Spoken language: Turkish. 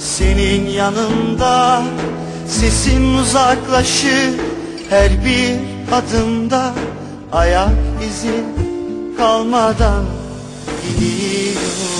senin yanında Sesin uzaklaşır her bir adımda. Ayak izin kalmadan gidiyorum